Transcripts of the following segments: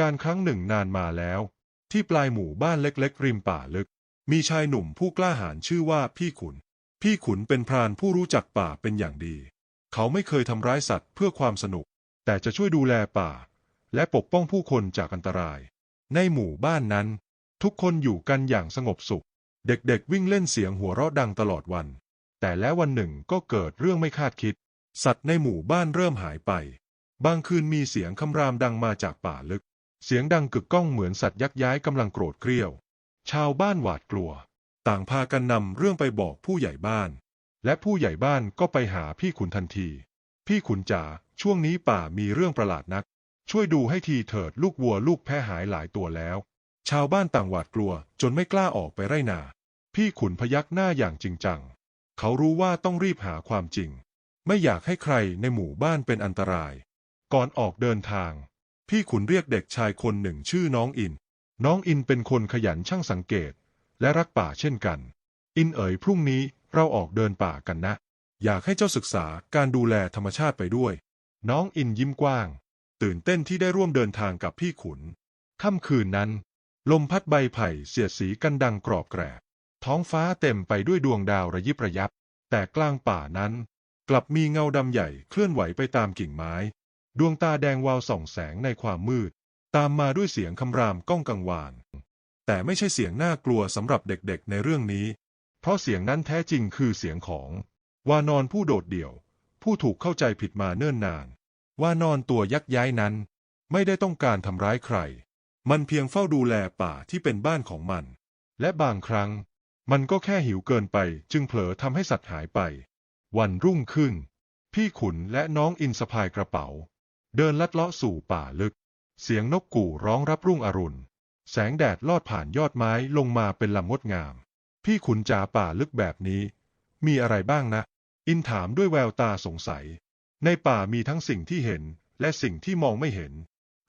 การครั้งหนึ่งนานมาแล้ว ที่ปลายหมู่บ้านเล็กๆ ริมป่าลึก มีชายหนุ่มผู้กล้าหาญชื่อว่าพี่ขุน พี่ขุนเป็นพรานผู้รู้จักป่าเป็นอย่างดี เขาไม่เคยทำร้ายสัตว์เพื่อความสนุก แต่จะช่วยดูแลป่า และปกป้องผู้คนจากอันตราย ในหมู่บ้านนั้น ทุกคนอยู่กันอย่างสงบสุข เด็กๆ วิ่งเล่นเสียงหัวเราะดังตลอดวัน แต่แล้ววันหนึ่งก็เกิดเรื่องไม่คาดคิด สัตว์ในหมู่บ้านเริ่มหายไป บางคืนมีเสียงคำรามดังมาจากป่าลึก เสียงดังกึกก้องเหมือนสัตว์ยักย้ายกำลังโกรธเกรี้ยว ชาวบ้านหวาดกลัว ต่างพากันนำเรื่องไปบอกผู้ใหญ่บ้าน และผู้ใหญ่บ้านก็ไปหาพี่ขุนทันที พี่ขุนจ๋าช่วงนี้ป่ามีเรื่องประหลาดนัก ช่วยดูให้ทีเถิดลูกวัวลูกแพะหายหลายตัวแล้ว ชาวบ้านต่างหวาดกลัวจนไม่กล้าออกไปไร่นา พี่ขุนพยักหน้าอย่างจริงจัง เขารู้ว่าต้องรีบหาความจริง ไม่อยากให้ใครในหมู่บ้านเป็นอันตราย ก่อนออกเดินทาง พี่ขุนเรียกเด็กชายคนหนึ่งชื่อน้องอิน น้องอินเป็นคนขยันช่างสังเกต และรักป่าเช่นกัน อินเอ๋ยพรุ่งนี้เราออกเดินป่ากันนะ อยากให้เจ้าศึกษาการดูแลธรรมชาติไปด้วย น้องอินยิ้มกว้าง ตื่นเต้นที่ได้ร่วมเดินทางกับพี่ขุน ค่ำคืนนั้น ลมพัดใบไผ่เสียดสีกันดังกรอบแกรบ ท้องฟ้าเต็มไปด้วยดวงดาวระยิบระยับ แต่กลางป่านั้น กลับมีเงาดำใหญ่เคลื่อนไหวไปตามกิ่งไม้ ดวงตาแดงวาวส่องแสงในความมืด ตามมาด้วยเสียงคำรามก้องกังวาน แต่ไม่ใช่เสียงน่ากลัวสำหรับเด็กๆในเรื่องนี้ เพราะเสียงนั้นแท้จริงคือเสียงของ วานอนผู้โดดเดี่ยว ผู้ถูกเข้าใจผิดมาเนิ่นนาน วานอนตัวยักย้ายนั้น ไม่ได้ต้องการทำร้ายใคร มันเพียงเฝ้าดูแลป่าที่เป็นบ้านของมัน และบางครั้ง มันก็แค่หิวเกินไป จึงเผลอทำให้สัตว์หายไป วันรุ่งขึ้น พี่ขุนและน้องอินสะพายกระเป๋า เดินลัดเลาะสู่ป่าลึก เสียงนกกู่ร้องรับรุ่งอรุณ แสงแดดลอดผ่านยอดไม้ลงมาเป็นลำงดงาม พี่ขุนจ่าป่าลึกแบบนี้ มีอะไรบ้างนะ อินถามด้วยแววตาสงสัย ในป่ามีทั้งสิ่งที่เห็นและสิ่งที่มองไม่เห็น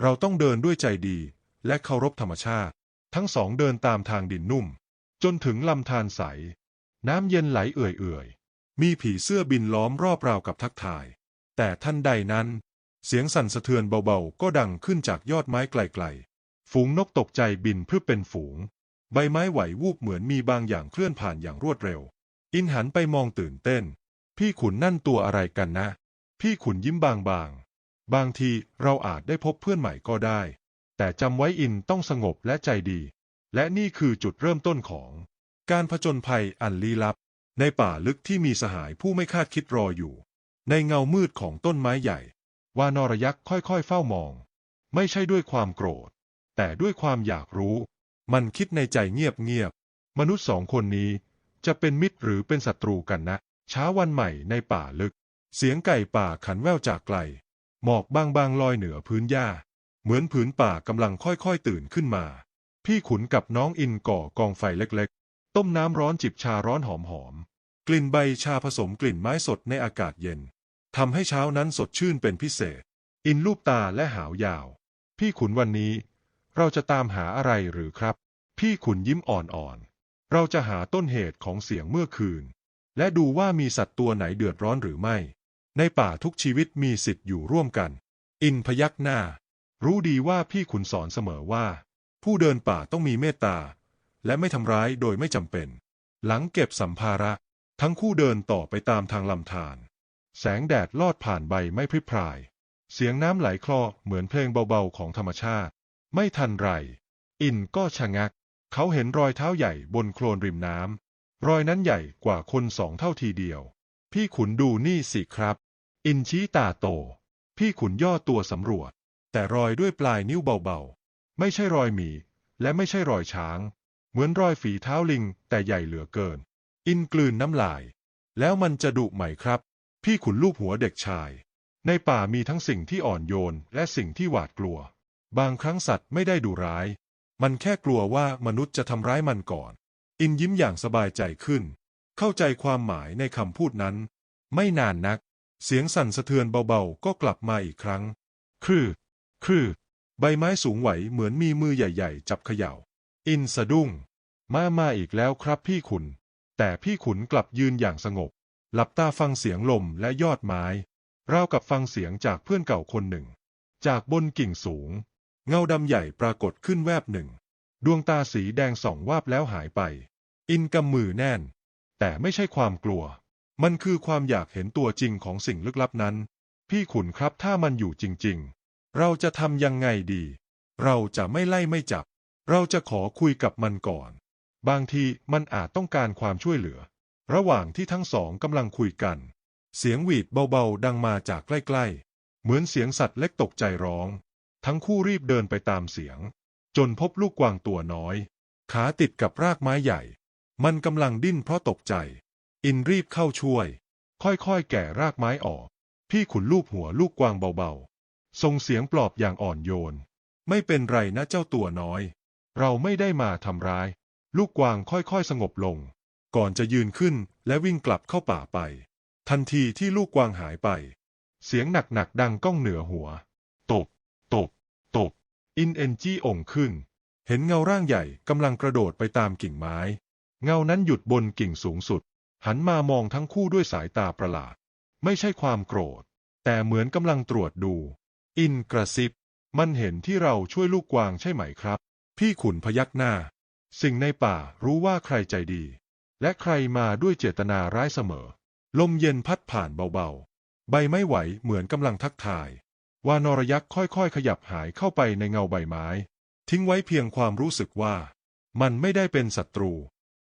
เราต้องเดินด้วยใจดีและเคารพธรรมชาติ ทั้งสองเดินตามทางดินนุ่ม จนถึงลำธารใส น้ำเย็นไหลเอื่อยๆ มีผีเสื้อบินล้อมรอบราวกับทักทาย แต่ทันใดนั้น เสียงสั่นสะเทือนเบาๆ ก็ดังขึ้นจากยอดไม้ไกลๆ ฝูงนกตกใจบินเพรึบเป็นฝูง ใบไม้ไหววูบเหมือนมีบางอย่างเคลื่อนผ่านอย่างรวดเร็ว อินหันไปมองตื่นเต้น พี่ขุนนั่นตัวอะไรกันนะ พี่ขุนยิ้มบางๆบางทีเราอาจได้พบเพื่อนใหม่ก็ได้ แต่จำไว้อินต้องสงบและใจดี และนี่คือจุดเริ่มต้นของการผจญภัยอันลี้ลับ ในป่าลึกที่มีสหายผู้ไม่คาดคิดรออยู่ ในเงามืดของต้นไม้ใหญ่ วานรยักษ์ค่อยๆเฝ้ามอง ไม่ใช่ด้วยความโกรธ แต่ด้วยความอยากรู้ มันคิดในใจเงียบๆมนุษย์สองคนนี้จะเป็นมิตรหรือเป็นศัตรูกันนะ เช้าวันใหม่ในป่าลึก เสียงไก่ป่าขันแว่วจากไกล หมอกบางๆลอยเหนือพื้นหญ้า เหมือนผืนป่ากำลังค่อยๆตื่นขึ้นมา พี่ขุนกับน้องอินก่อกองไฟเล็กๆ ต้มน้ำร้อนจิบชาร้อนหอมๆ กลิ่นใบชาผสมกลิ่นไม้สดในอากาศเย็น ทำให้เช้านั้นสดชื่นเป็นพิเศษ อินลูบตาและหาวยาว พี่ขุนวันนี้ เราจะตามหาอะไรหรือครับ พี่ขุนยิ้มอ่อนๆ เราจะหาต้นเหตุของเสียงเมื่อคืน และดูว่ามีสัตว์ตัวไหนเดือดร้อนหรือไม่ ในป่าทุกชีวิตมีสิทธิ์อยู่ร่วมกัน อินพยักหน้า รู้ดีว่าพี่ขุนสอนเสมอว่า ผู้เดินป่าต้องมีเมตตา และไม่ทำร้ายโดยไม่จำเป็น หลังเก็บสัมภาระ ทั้งคู่เดินต่อไปตามทางลำธาร แสงแดดลอดผ่านใบไม่พริบพราย เสียงน้ำไหลคลอเหมือนเพลงเบาๆของธรรมชาติ ไม่ทันไร อินก็ชะงัก เขาเห็นรอยเท้าใหญ่บนโคลนริมน้ำ รอยนั้นใหญ่กว่าคนสองเท่าทีเดียว พี่ขุนดูนี่สิครับ อินชี้ตาโต พี่ขุนย่อตัวสำรวจ แต่รอยด้วยปลายนิ้วเบาๆ ไม่ใช่รอยหมี และไม่ใช่รอยช้าง เหมือนรอยฝีเท้าลิงแต่ใหญ่เหลือเกิน อินกลืนน้ำลาย แล้วมันจะดุไหมครับ พี่ขุนลูบหัวเด็กชาย ในป่ามีทั้งสิ่งที่อ่อนโยนและสิ่งที่หวาดกลัว บางครั้งสัตว์ไม่ได้ดุร้าย มันแค่กลัวว่ามนุษย์จะทำร้ายมันก่อน อินยิ้มอย่างสบายใจขึ้น เข้าใจความหมายในคำพูดนั้น ไม่นานนัก เสียงสั่นสะเทือนเบาๆ ก็กลับมาอีกครั้ง ครือ ครือ ใบไม้สูงไหวเหมือนมีมือใหญ่ๆ จับเขย่า อินสะดุ้ง มามาอีกแล้วครับพี่ขุน แต่พี่ขุนกลับยืนอย่างสงบ หลับตาฟังเสียงลมและยอดไม้ราวกับฟังเสียงจากเพื่อนเก่าคนหนึ่ง จากบนกิ่งสูง เงาดำใหญ่ปรากฏขึ้นแวบหนึ่ง ดวงตาสีแดงส่องวาบแล้วหายไป อินกำมือแน่น แต่ไม่ใช่ความกลัว มันคือความอยากเห็นตัวจริงของสิ่งลึกลับนั้น พี่ขุนครับถ้ามันอยู่จริง ๆ เราจะทำยังไงดี เราจะไม่ไล่ไม่จับ เราจะขอคุยกับมันก่อน บางทีมันอาจต้องการความช่วยเหลือ ระหว่างที่ทั้งสองกำลังคุยกัน เสียงหวีดเบาๆ ดังมาจากใกล้ๆ เหมือนเสียงสัตว์เล็กตกใจร้อง ทั้งคู่รีบเดินไปตามเสียง จนพบลูกกวางตัวน้อย ขาติดกับรากไม้ใหญ่ มันกำลังดิ้นเพราะตกใจ อินรีบเข้าช่วย ค่อยๆ แก่รากไม้ออก พี่ขุนลูบหัวลูกกวางเบาๆ ส่งเสียงปลอบอย่างอ่อนโยน ไม่เป็นไรนะเจ้าตัวน้อย เราไม่ได้มาทำร้าย ลูกกวางค่อยๆ สงบลง ก่อนจะยืนขึ้นและวิ่งกลับเข้าป่าไป ทันทีที่ลูกกวางหายไป เสียงหนักๆดังก้องเหนือหัว ตบ ตบ ตบ อินเอนจี้องค์ขึ้น เห็นเงาร่างใหญ่กำลังกระโดดไปตามกิ่งไม้ เงานั้นหยุดบนกิ่งสูงสุด หันมามองทั้งคู่ด้วยสายตาประหลาด ไม่ใช่ความโกรธ แต่เหมือนกำลังตรวจดู อินกระซิบ มันเห็นที่เราช่วยลูกกวางใช่ไหมครับ พี่ขุนพยักหน้า สิ่งในป่ารู้ว่าใครใจดี และใครมาด้วยเจตนาร้ายเสมอ ลมเย็นพัดผ่านเบาๆ ใบไม้ไหวเหมือนกำลังทักทาย วานรยักษ์ค่อยๆ ขยับหายเข้าไปในเงาใบไม้ ทิ้งไว้เพียงความรู้สึกว่า มันไม่ได้เป็นศัตรู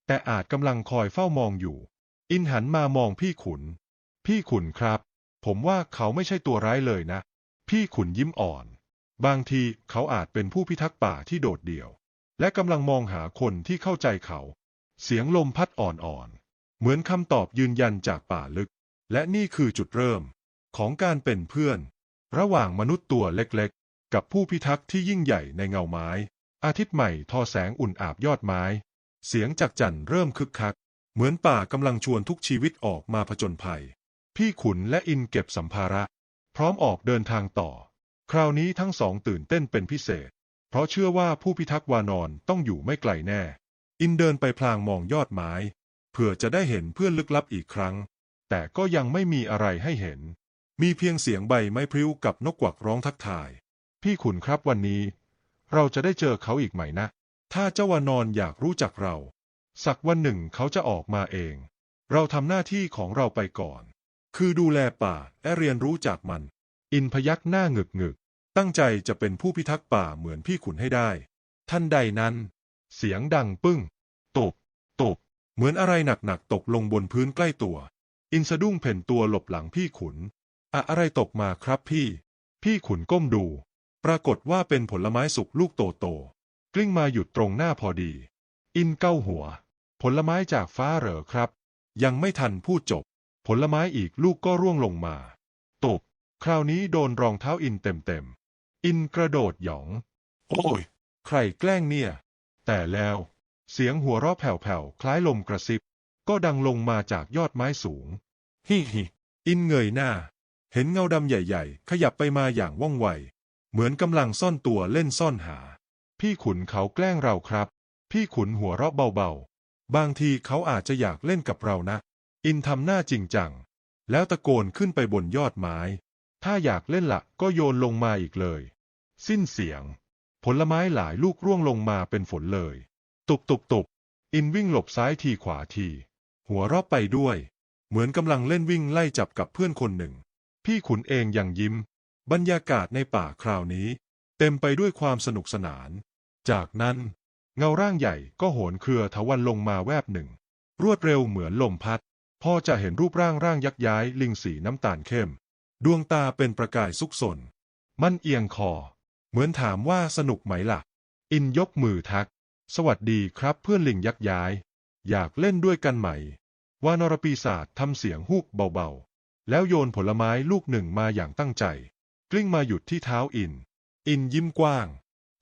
แต่อาจกำลังคอยเฝ้ามองอยู่ อินหันมามองพี่ขุน พี่ขุนครับ ผมว่าเขาไม่ใช่ตัวร้ายเลยนะ พี่ขุนยิ้มอ่อน บางทีเขาอาจเป็นผู้พิทักษ์ป่าที่โดดเดี่ยว และกำลังมองหาคนที่เข้าใจเขา เสียงลมพัดอ่อนๆ เหมือนคำตอบยืนยันจากป่าลึก และนี่คือจุดเริ่ม ของการเป็นเพื่อน ระหว่างมนุษย์ตัวเล็กๆ กับผู้พิทักษ์ที่ยิ่งใหญ่ในเงาไม้ อาทิตย์ใหม่ทอแสงอุ่นอาบยอดไม้ เสียงจากจันเริ่มคึกคัก เหมือนป่ากำลังชวนทุกชีวิตออกมาผจญภัย พี่ขุนและอินเก็บสัมภาระ พร้อมออกเดินทางต่อ คราวนี้ทั้งสองตื่นเต้นเป็นพิเศษ เพราะเชื่อว่าผู้พิทักษ์วานอนต้องอยู่ไม่ไกลแน่ อินเดินไปพลางมองยอดไม้ เพื่อจะได้เห็นเพื่อนลึกลับอีกครั้ง แต่ก็ยังไม่มีอะไรให้เห็น มีเพียงเสียงใบไม้พริ้วกับนกกวักร้องทักทาย พี่ขุนครับวันนี้ เราจะได้เจอเขาอีกไหมนะ ถ้าเจ้าวานอนอยากรู้จักเรา สักวันหนึ่งเขาจะออกมาเอง เราทำหน้าที่ของเราไปก่อน คือดูแลป่าและเรียนรู้จากมัน อินพยักหน้าหงึกหงึกตั้งใจจะเป็นผู้พิทักษ์ป่าเหมือนพี่ขุนให้ได้ ท่านใดนั้น เสียงดังปึ้ง ตบ ตบ เหมือนอะไรหนักๆตกลงบนพื้นใกล้ตัว อินสะดุ้งเพ่นตัวหลบหลังพี่ขุน อะอะไรตกมาครับพี่ พี่ขุนก้มดู ปรากฏว่าเป็นผลไม้สุกลูกโตๆกลิ้งมาหยุดตรงหน้าพอดี อินเก้าหัว ผลไม้จากฟ้าเหรอครับ ยังไม่ทันพูดจบ ผลไม้อีกลูกก็ร่วงลงมา ตบ คราวนี้โดนรองเท้าอินเต็มๆ อินกระโดดหยอง โอ้ย ใครแกล้งเนี่ย แต่แล้ว เสียงหัวเราะแผ่วๆ คล้ายลมกระซิบ ก็ดังลงมาจากยอดไม้สูง ฮิฮิ อินเงยหน้า เห็นเงาดำใหญ่ๆ ขยับไปมาอย่างว่องไว เหมือนกำลังซ่อนตัวเล่นซ่อนหา พี่ขุนเขาแกล้งเราครับ พี่ขุนหัวเราะเบาๆ บางทีเขาอาจจะอยากเล่นกับเรานะ อินทำหน้าจริงจัง แล้วตะโกนขึ้นไปบนยอดไม้ ถ้าอยากเล่นละก็โยนลงมาอีกเลย สิ้นเสียง ผลไม้หลายลูกร่วงลงมาเป็นฝนเลย ตุบตุบตุบอินวิ่งหลบซ้ายทีขวาที หัวเราะไปด้วย เหมือนกำลังเล่นวิ่งไล่จับกับเพื่อนคนหนึ่ง พี่ขุนเองยังยิ้ม บรรยากาศในป่าคราวนี้ เต็มไปด้วยความสนุกสนาน จากนั้น เงาร่างใหญ่ก็โหนเครือทวันลงมาแวบหนึ่ง รวดเร็วเหมือนลมพัดพอจะเห็นรูปร่างร่างยักษ์ย้ายลิงสีน้ำตาลเข้ม ดวงตาเป็นประกายซุกซนมันเอียงคอ เหมือนถามว่าสนุกไหมล่ะ อินยกมือทัก สวัสดีครับเพื่อนลิงยักย้าย อยากเล่นด้วยกันไหม วานรปีศาจทำเสียงฮูกเบาๆ แล้วโยนผลไม้ลูกหนึ่งมาอย่างตั้งใจ กลิ้งมาหยุดที่เท้าอิน อินยิ้มกว้าง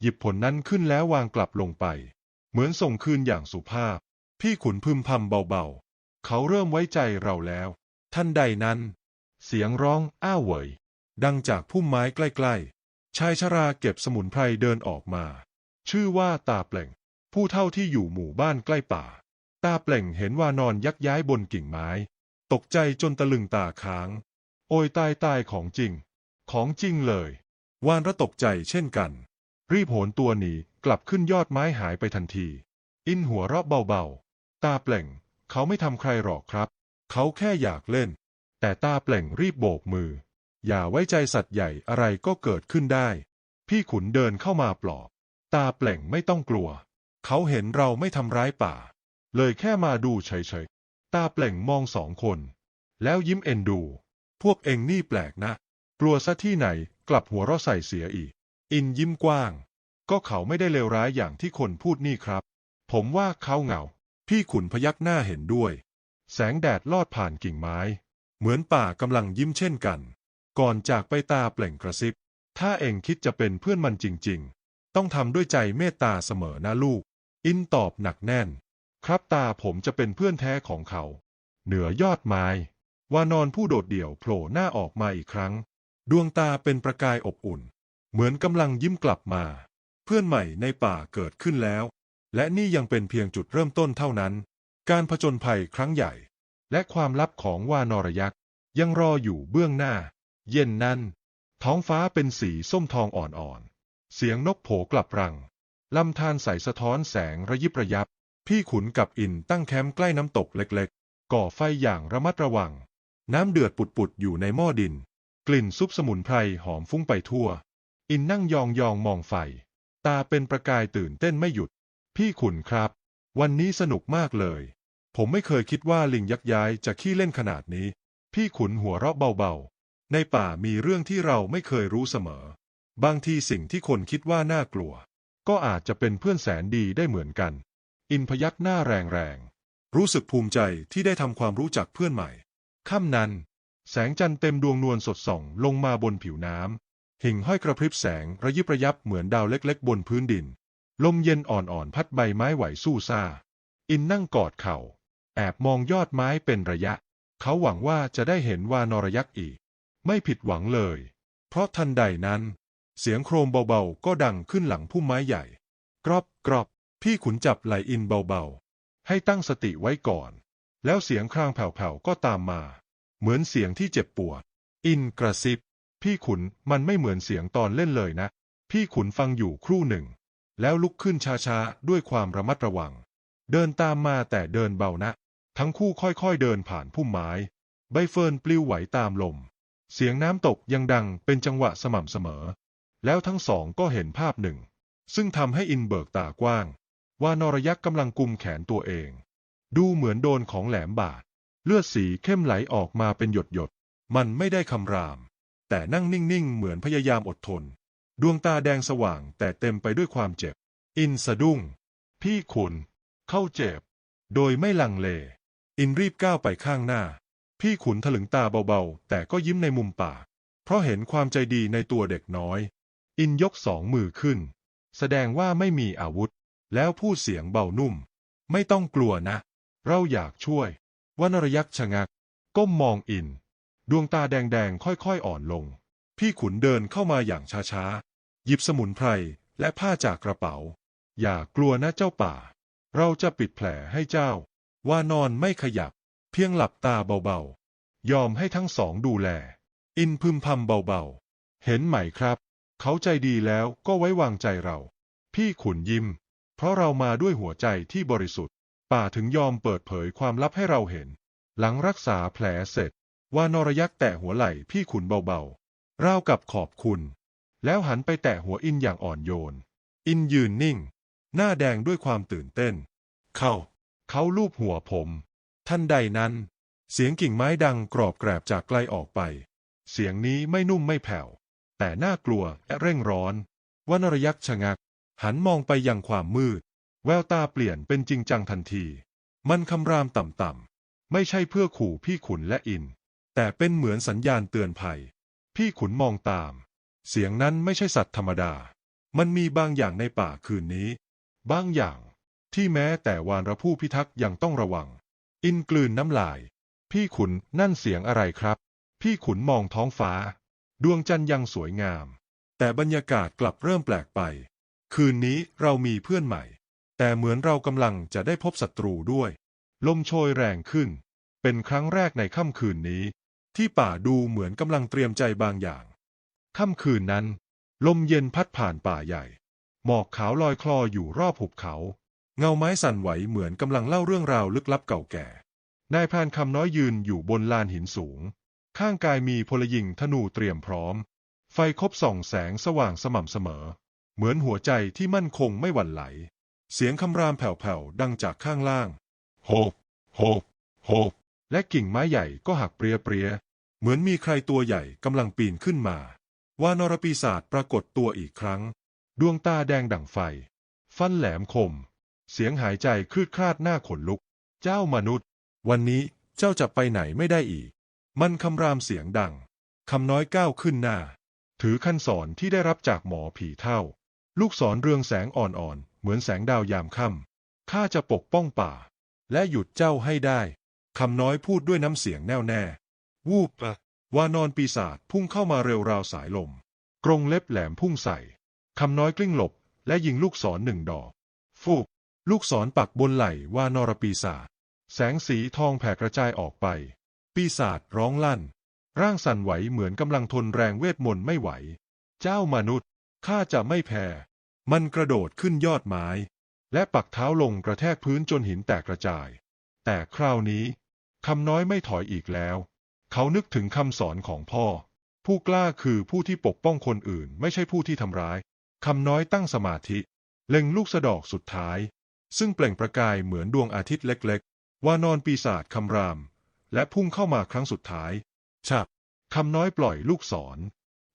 หยิบผลนั้นขึ้นแล้ววางกลับลงไป เหมือนส่งคืนอย่างสุภาพ พี่ขุนพึมพำเบาๆ เขาเริ่มไว้ใจเราแล้ว ท่านใดนั้น เสียงร้องอ้าวเหวยดังจากพุ่มไม้ใกล้ๆ ชายชราเก็บสมุนไพรเดินออกมา ชื่อว่าตาเปล่ง ผู้เท่าที่อยู่หมู่บ้านใกล้ป่า ตาเปล่งเห็นว่านอนยักย้ายบนกิ่งไม้ ตกใจจนตะลึงตาค้าง โอยตายตายของจริง ของจริงเลย วานระตกใจเช่นกัน รีบโหนตัวหนีกลับขึ้นยอดไม้หายไปทันที อินหัวเราะเบาๆ ตาเปล่ง เขาไม่ทำใครหรอกครับ เขาแค่อยากเล่น แต่ตาเปล่งรีบโบกมือ อย่าไว้ใจสัตว์ใหญ่อะไรก็เกิดขึ้นได้ พี่ขุนเดินเข้ามาปลอบ ตาเปล่งไม่ต้องกลัว เขาเห็นเราไม่ทำร้ายป่า เลยแค่มาดูเฉยๆ ตาเปล่งมองสองคน แล้วยิ้มเอ็นดู พวกเองนี่แปลกนะ กลัวซะที่ไหนกลับหัวเราะใส่เสียอีก อินยิ้มกว้าง ก็เขาไม่ได้เลวร้ายอย่างที่คนพูดนี่ครับ ผมว่าเขาเหงา พี่ขุนพยักหน้าเห็นด้วย แสงแดดลอดผ่านกิ่งไม้ เหมือนป่ากำลังยิ้มเช่นกัน ก่อนจากไปตาเปล่งกระซิบ ถ้าเองคิดจะเป็นเพื่อนมันจริง ๆ ต้องทำด้วยใจเมตตาเสมอนะลูก อินตอบหนักแน่น ครับตาผมจะเป็นเพื่อนแท้ของเขา เหนือยอดไม้ วานอนผู้โดดเดี่ยวโผล่หน้าออกมาอีกครั้ง ดวงตาเป็นประกายอบอุ่น เหมือนกำลังยิ้มกลับมา เพื่อนใหม่ในป่าเกิดขึ้นแล้ว และนี่ยังเป็นเพียงจุดเริ่มต้นเท่านั้น การผจญภัยครั้งใหญ่ และความลับของวานอรยักษ์ยังรออยู่เบื้องหน้า เย็นนั้น ท้องฟ้าเป็นสีส้มทองอ่อนๆ เสียงนกโผกลับรัง ลำธารใสสะท้อนแสงระยิบระยับ พี่ขุนกับอินตั้งแคมป์ใกล้น้ำตกเล็กๆ ก่อไฟอย่างระมัดระวัง น้ำเดือดปุดๆ อยู่ในหม้อดิน กลิ่นซุปสมุนไพรหอมฟุ้งไปทั่ว อินนั่งยองยองมองไฟ ตาเป็นประกายตื่นเต้นไม่หยุด พี่ขุนครับ วันนี้สนุกมากเลย ผมไม่เคยคิดว่าลิงยักษ์ย้ายจะขี้เล่นขนาดนี้ พี่ขุนหัวเราะเบาๆ ในป่ามีเรื่องที่เราไม่เคยรู้เสมอ บางทีสิ่งที่คนคิดว่าน่ากลัว ก็อาจจะเป็นเพื่อนแสนดีได้เหมือนกัน อินพยักหน้าแรงๆ รู้สึกภูมิใจที่ได้ทำความรู้จักเพื่อนใหม่ ค่ำนั้น แสงจันทร์เต็มดวงนวลสดส่องลงมาบนผิวน้ำ หิ่งห้อยกระพริบแสงระยิบระยับเหมือนดาวเล็กๆ บนพื้นดิน ลมเย็นอ่อนๆ พัดใบไม้ไหวสู้ซ่า อินนั่งกอดเข่า แอบมองยอดไม้เป็นระยะ เขาหวังว่าจะได้เห็นวานอรยักษ์อีก ไม่ผิดหวังเลย เพราะทันใดนั้น เสียงโครมเบาๆ ก็ดังขึ้นหลังพุ่มไม้ใหญ่ กรอบกรอบพี่ขุนจับไหลอินเบาๆ ให้ตั้งสติไว้ก่อน แล้วเสียงครางแผ่วๆ ก็ตามมา เหมือนเสียงที่เจ็บปวด อินกระซิบ พี่ขุนมันไม่เหมือนเสียงตอนเล่นเลยนะ พี่ขุนฟังอยู่ครู่หนึ่ง แล้วลุกขึ้นช้าๆ ด้วยความระมัดระวัง เดินตามมาแต่เดินเบานะ ทั้งคู่ค่อยๆ เดินผ่านพุ่มไม้ ใบเฟิร์นปลิวไหวตามลม เสียงน้ำตกยังดังเป็นจังหวะสม่ำเสมอ แล้วทั้งสองก็เห็นภาพหนึ่ง ซึ่งทำให้อินเบิกตากว้าง ว่านรยักษ์กำลังกุมแขนตัวเอง ดูเหมือนโดนของแหลมบาด เลือดสีเข้มไหลออกมาเป็นหยดหยดๆมันไม่ได้คำราม แต่นั่งนิ่งๆ เหมือนพยายามอดทน ดวงตาแดงสว่างแต่เต็มไปด้วยความเจ็บ อินสะดุ้ง พี่ขุนเข้าเจ็บ โดยไม่ลังเล อินรีบก้าวไปข้างหน้า พี่ขุนถลึงตาเบาๆ แต่ก็ยิ้มในมุมปาก เพราะเห็นความใจดีในตัวเด็กน้อย อินยกสองมือขึ้น แสดงว่าไม่มีอาวุธ แล้วพูดเสียงเบานุ่ม ไม่ต้องกลัวนะ เราอยากช่วยวานรยักษ์ชะงัก ก้มมองอิน ดวงตาแดงๆ ค่อยๆ อ่อนลง พี่ขุนเดินเข้ามาอย่างช้าๆ หยิบสมุนไพรและผ้าจากกระเป๋า อย่ากลัวนะเจ้าป่า เราจะปิดแผลให้เจ้า ว่านอนไม่ขยับ เพียงหลับตาเบาๆ ยอมให้ทั้งสองดูแล อินพึมพำเบาๆ เห็นไหมครับ เขาใจดีแล้วก็ไว้วางใจเรา พี่ขุนยิ้ม เพราะเรามาด้วยหัวใจที่บริสุทธิ์ ป่าถึงยอมเปิดเผยความลับให้เราเห็น หลังรักษาแผลเสร็จ วานรยักษ์แตะหัวไหล่พี่ขุนเบาๆราวกับขอบคุณ แล้วหันไปแตะหัวอินอย่างอ่อนโยน อินยืนนิ่ง หน้าแดงด้วยความตื่นเต้น เขา เขาลูบหัวผม ท่านใดนั้น เสียงกิ่งไม้ดังกรอบแกรบจากไกลออกไป เสียงนี้ไม่นุ่มไม่แผ่ว แต่น่ากลัวและเร่งร้อนวนรยักษ์ชะงัก หันมองไปยังความมืด แววตาเปลี่ยนเป็นจริงจังทันที มันคำรามต่ำๆไม่ใช่เพื่อขู่พี่ขุนและอิน แต่เป็นเหมือนสัญญาณเตือนภัย พี่ขุนมองตาม เสียงนั้นไม่ใช่สัตว์ธรรมดา มันมีบางอย่างในป่าคืนนี้ บางอย่างที่แม้แต่วานระผู้พิทักษ์ยังต้องระวัง อินกลืนน้ำลาย พี่ขุนนั่นเสียงอะไรครับ พี่ขุนมองท้องฟ้า ดวงจันทร์ยังสวยงาม แต่บรรยากาศกลับเริ่มแปลกไป คืนนี้เรามีเพื่อนใหม่ แต่เหมือนเรากำลังจะได้พบศัตรูด้วย ลมโชยแรงขึ้น เป็นครั้งแรกในค่ำคืนนี้ ที่ป่าดูเหมือนกำลังเตรียมใจบางอย่าง ค่ำคืนนั้น ลมเย็นพัดผ่านป่าใหญ่ หมอกขาวลอยคลออยู่รอบหุบเขา เงาไม้สั่นไหวเหมือนกำลังเล่าเรื่องราวลึกลับเก่าแก่ นายพรานคำน้อยยืนอยู่บนลานหินสูง ข้างกายมีพลยิงธนูเตรียมพร้อม ไฟคบส่องแสงสว่างสม่ำเสมอ เหมือนหัวใจที่มั่นคงไม่หวั่นไหล เสียงคำรามแผ่วๆดังจากข้างล่าง โฮบโฮบโฮบและกิ่งไม้ใหญ่ก็หักเปรียเปรียๆเหมือนมีใครตัวใหญ่กำลังปีนขึ้นมา วานรปีศาจปรากฏตัวอีกครั้ง ดวงตาแดงดั่งไฟ ฟันแหลมคม เสียงหายใจคลืดคลาดหน้าขนลุก เจ้ามนุษย์ วันนี้เจ้าจะไปไหนไม่ได้อีก มันคำรามเสียงดัง คำน้อยก้าวขึ้นหน้า ถือคันสอนที่ได้รับจากหมอผีเท่า ลูกศรเรืองแสงอ่อนๆ เหมือนแสงดาวยามค่ำข้าจะปกป้องป่า และหยุดเจ้าให้ได้ คำน้อยพูดด้วยน้ำเสียงแน่วแน่ วูบปะวานอนปีศาจพุ่งเข้ามาเร็วราวสายลม กรงเล็บแหลมพุ่งใส่ คำน้อยกลิ้งหลบ และยิงลูกศรหนึ่งดอก ฟูก ลูกศรปักบนไหล่วานรปีศาจแสงสีทองแผ่กระจายออกไป ปีศาจร้องลั่น ร่างสั่นไหวเหมือนกำลังทนแรงเวทมนต์ไม่ไหว เจ้ามนุษย์ข้าจะไม่แพ้มันกระโดดขึ้นยอดไม้ และปักเท้าลงกระแทกพื้นจนหินแตกกระจาย แต่คราวนี้คำน้อยไม่ถอยอีกแล้ว เขานึกถึงคำสอนของพ่อ ผู้กล้าคือผู้ที่ปกป้องคนอื่น ไม่ใช่ผู้ที่ทำร้ายคำน้อยตั้งสมาธิ เล็งลูกสะดอกสุดท้าย ซึ่งเปล่งประกายเหมือนดวงอาทิตย์เล็กๆ ว่านอนปีศาจคำราม และพุ่งเข้ามาครั้งสุดท้าย ฉับคำน้อยปล่อยลูกศร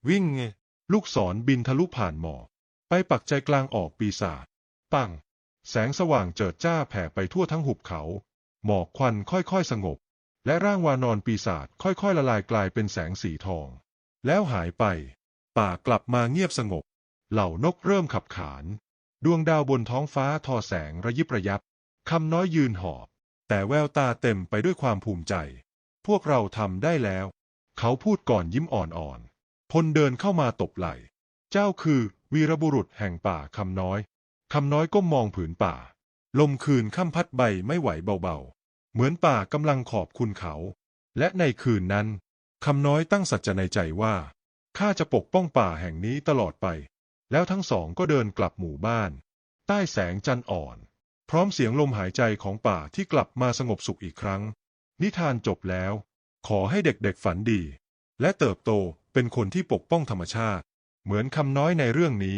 วิ่งไงลูกศรบินทะลุผ่านหมอกไปปักใจกลางออกปีศาจปัง แสงสว่างเจิดจ้าแผ่ไปทั่วทั้งหุบเขา หมอกควันค่อยๆสงบ และร่างวานอนปีศาจค่อยๆละลายกลายเป็นแสงสีทอง แล้วหายไป ป่ากลับมาเงียบสงบ เหล่านกเริ่มขับขาน ดวงดาวบนท้องฟ้าทอแสงระยิบระยับ คำน้อยยืนหอบ แต่แววตาเต็มไปด้วยความภูมิใจ พวกเราทำได้แล้ว เขาพูดก่อนยิ้มอ่อนๆ พลเดินเข้ามาตบไหล่ เจ้าคือวีรบุรุษแห่งป่าคำน้อย คำน้อยก้มมองผืนป่า ลมคืนค่ำพัดใบไม่ไหวเบาๆ เหมือนป่ากำลังขอบคุณเขา และในคืนนั้น คำน้อยตั้งสัจจะในใจว่าข้าจะปกป้องป่าแห่งนี้ตลอดไป แล้วทั้งสองก็เดินกลับหมู่บ้าน ใต้แสงจันทร์อ่อน พร้อมเสียงลมหายใจของป่าที่กลับมาสงบสุขอีกครั้ง นิทานจบแล้ว ขอให้เด็กๆฝันดี และเติบโตเป็นคนที่ปกป้องธรรมชาติ เหมือนคำน้อยในเรื่องนี้